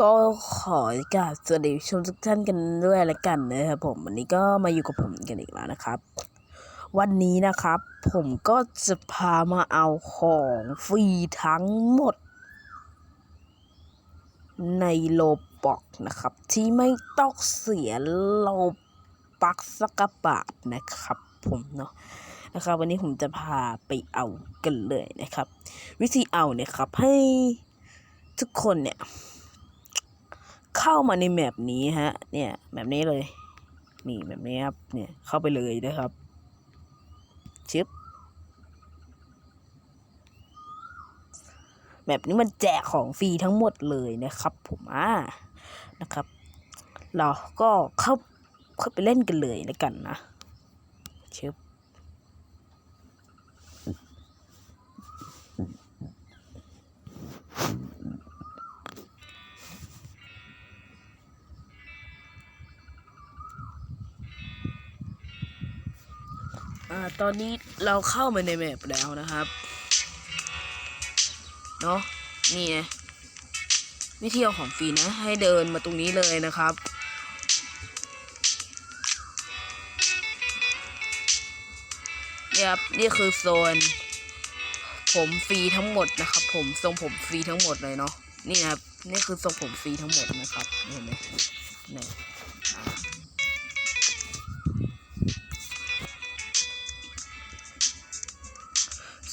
ก็ขอกราบสวัสดีชมทุกท่านกันด้วยละกันนะครับผมวันนี้ก็มาอยู่กับผมกันอีกแล้วนะครับ วันนี้นะครับ ผมก็จะพามาเอาของฟรีทั้งหมด ในโลบอกนะครับ ที่ไม่ต้องเสียโลปักสักกระบาทนะครับ ผมเนาะนะครับ วันนี้ผมจะพาไปเอากันเลยนะครับ วิธีเอาเนี่ยครับให้ทุกคนเนี่ย เข้ามาในแมปนี้ฮะ เนี่ยแบบนี้เลย นี่แบบนี้ครับ เนี่ยเข้าไปเลยนะครับชึบแบบนี้มันแจกของฟรีทั้งหมดเลยนะครับ ผมอ่านะครับ เราก็เข้าเข้าไปเล่นกันเลยแล้วกันนะชึบ อ่าตอนนี้เราเข้ามาในแมปแล้วนะครับ เนาะนี่ไงวิธีเอาของฟรีนะ ให้เดินมาตรงนี้เลยนะครับเนี่ยครับ นี่คือโซน ผมฟรีทั้งหมดนะครับ ผมทรงผมฟรีทั้งหมดเลยเนาะนี่ครับ นี่คือทรงผมฟรีทั้งหมดนะครับ เห็นไหมนี่อ่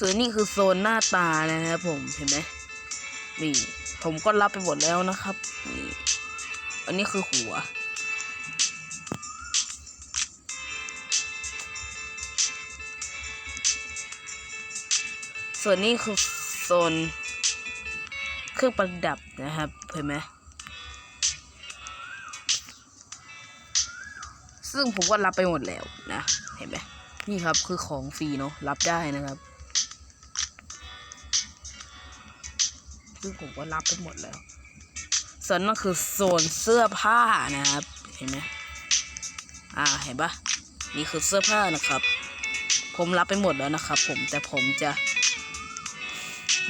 ส่วนนี่คือโซนหน้าตานะครับผมเห็นไหมนี่ผมก็รับไปหมดแล้วนะครับนี่อันนี้คือหัว ส่วนนี้คือโซนเครื่องประดับนะครับเห็นไหมซึ่งผมก็รับไปหมดแล้วนะ เห็นไหมนี่ครับคือของฟรีเนาะรับได้นะครับ ซึ่งผมก็รับไปหมดแล้ว ส่วนนั่นคือโซนเสื้อผ้านะครับ เห็นไหมอ่าเห็นปะนี่คือเสื้อผ้านะครับ ผมรับไปหมดแล้วนะครับ ผมแต่ผมจะ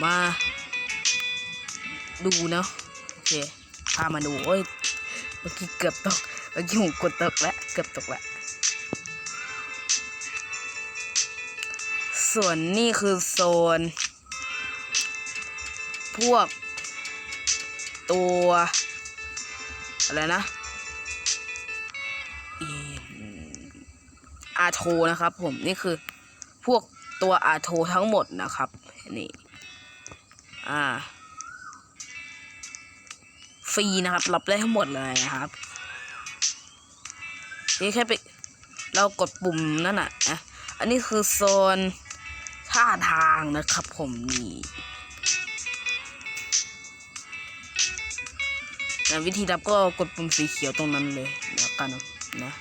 มาดูเนาะโอเคพามาดูโอ้ยเมื่อกี้เกือบตกเมื่อกี้ผมกดตกแล้วเกือบตกแล้วส่วนนี่คือโซน พวก ตัวอะไรนะอาโทนะครับ ผมนี่คือพวกตัวอาโททั้งหมดนะครับนี่อ่าฟรีนะครับ รับได้ทั้งหมดเลยนะครับนี่แค่ไปเรากดปุ่มนั่นน่ะนะอันนี้คือโซนท่าทางนะครับผมนี่ นะวิธีรับก็กดปุ่มสีเขียวตรงนั้นเลยแล้วกันนะ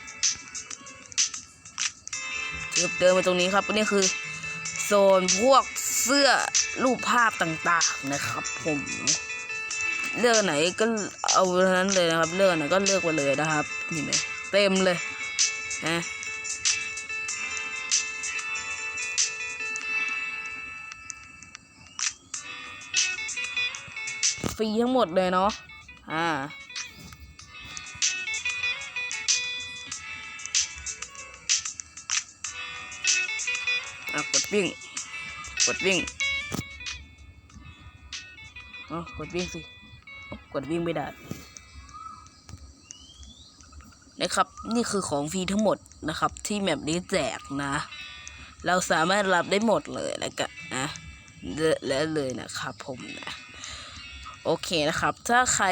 เดินมาตรงนี้ครับนี่คือโซนพวกเสื้อรูปภาพต่างๆนะครับ ผมเลือกไหนก็เอาเท่านั้นเลยนะครับ เลือกไหนก็เลือกไปเลยนะครับนี่ไหมเต็มเลยนะฟรีทั้งหมดเลยเนาะ อ่าอะกดวิ่ง กดวิ่งอ๋อกดวิ่งสิ กดวิ่งไม่ได้นะครับ นี่คือของฟรีทั้งหมดนะครับ ที่แมปนี้แจกนะ เราสามารถรับได้หมดเลยแล้วกันนะและเลยนะครับผมนะ โอเคนะครับ ถ้าใคร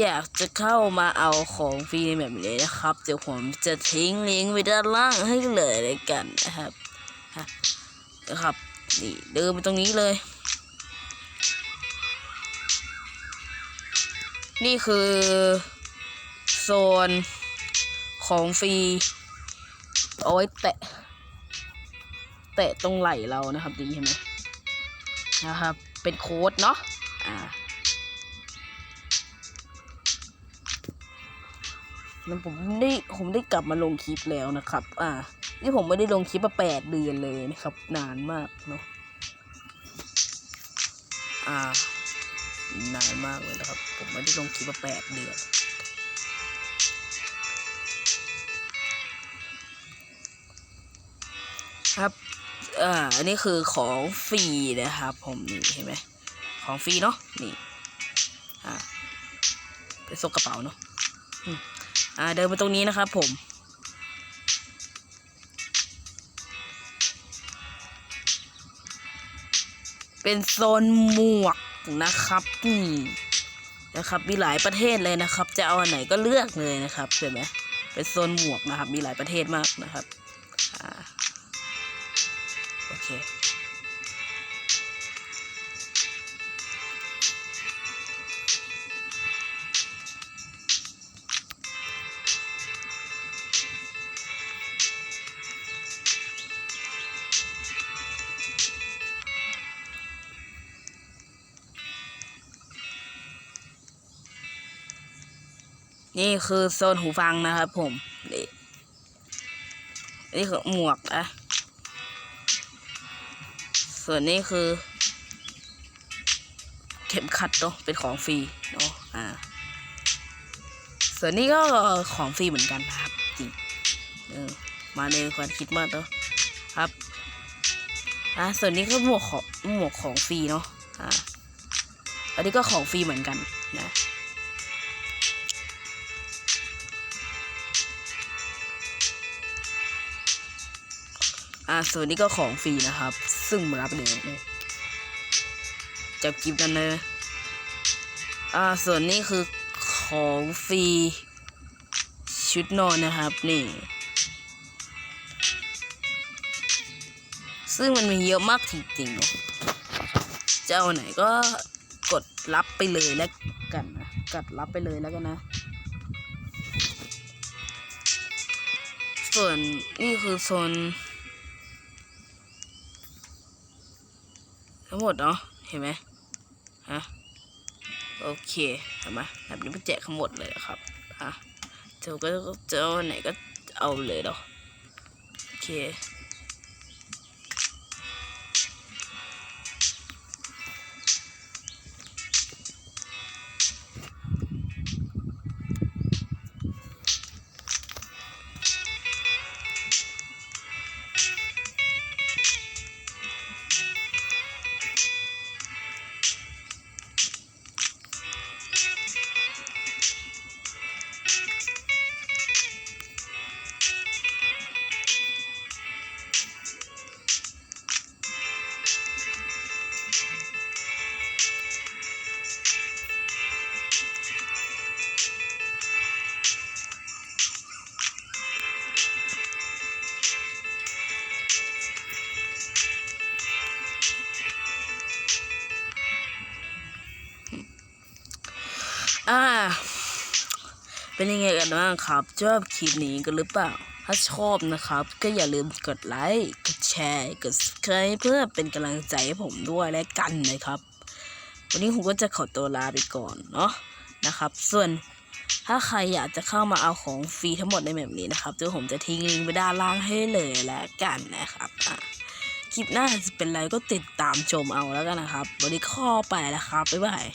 อยากจะเข้ามาเอาของฟรีในแบบนี้นะครับ เดี๋ยวผมจะทิ้งลิงก์ไว้ด้านล่างให้เลยเลยกันนะครับนะครับนี่เดินไปตรงนี้เลย นี่คือ โซนของฟรีเอาไว้แตะ แตะตรงไหล่เรานะครับดีใช่ไหมนะครับ เป็นโค้ดเนาะ อ่านั้นผมได้ผมได้กลับมาลงคลิปแล้วนะครับ อ่านี่ผมไม่ได้ลงคลิปมาแปดเดือนเลยนะครับ นานมากเนาะ อ่า นานมากเลยนะครับ ผมไม่ได้ลงคลิปมาแปดเดือน ครับ อ่า อันนี้คือของฟรีนะครับ ผมนี่เห็นไหม ของฟรีเนาะนี่อ่าเป็นซกกระเป๋าเนาะอ่าเดินไปตรงนี้นะครับผมเป็นโซนหมวกนะครับนี่นะครับมีหลายประเทศเลยนะครับ จะเอาอันไหนก็เลือกเลยนะครับเห็นไหมเป็นโซนหมวกนะครับ มีหลายประเทศมากนะครับอ่าโอเค นี่คือโซนหูฟังนะครับผม นี่นี่คือหมวกนะส่วนนี้คือ เข็มขัดเนาะเป็นของฟรีเนาะอ่า ส่วนนี้ก็ของฟรีเหมือนกันนะครับจริงเออมาในความคิดมากเนาะครับอ่าส่วนนี้ก็หมวกของหมวกของฟรีเนาะอ่าอันนี้ก็ของฟรีเหมือนกันนะ อ่าส่วนนี้ก็ของฟรีนะครับ ซึ่งรับเลยนะจับกิฟกันเลยอ่าส่วนนี้คือของฟรีชุดนอนนะครับนี่ ซึ่งมันมีเยอะมากจริงๆเจะเอาไหนก็กดรับไปเลยแล้วกันนะกดรับไปเลยแล้วกันนะ ส่วนนี่คือโซน ทั้งหมดเนาะเห็นไหมฮะโอเคเห็นไหมแบบนี้มันแจกทั้งหมดเลยนะครับอะเจ้าก็เจ้าไหนก็เอาเลยเนาะโอเค อ่า เป็นยังไงกันบ้างครับ ชอบคลิปนี้กันหรือเปล่า ถ้าชอบนะครับ ก็อย่าลืมกดไลค์ กดแชร์ กด subscribe เพื่อเป็นกำลังใจให้ผมด้วยและกันนะครับ วันนี้ผมก็จะขอตัวลาไปก่อนเนาะนะครับ ส่วนถ้าใครอยากจะเข้ามาเอาของฟรีทั้งหมดในแบบนี้นะครับเดี๋ยวผมจะทิ้งลิงก์ไว้ด้านล่างให้เลยแล้วกันนะครับคลิปหน้าจะเป็นอะไรก็ติดตามชมเอาแล้วกันนะครับ วันนี้ข้อไปแล้วครับ บ๊ายบาย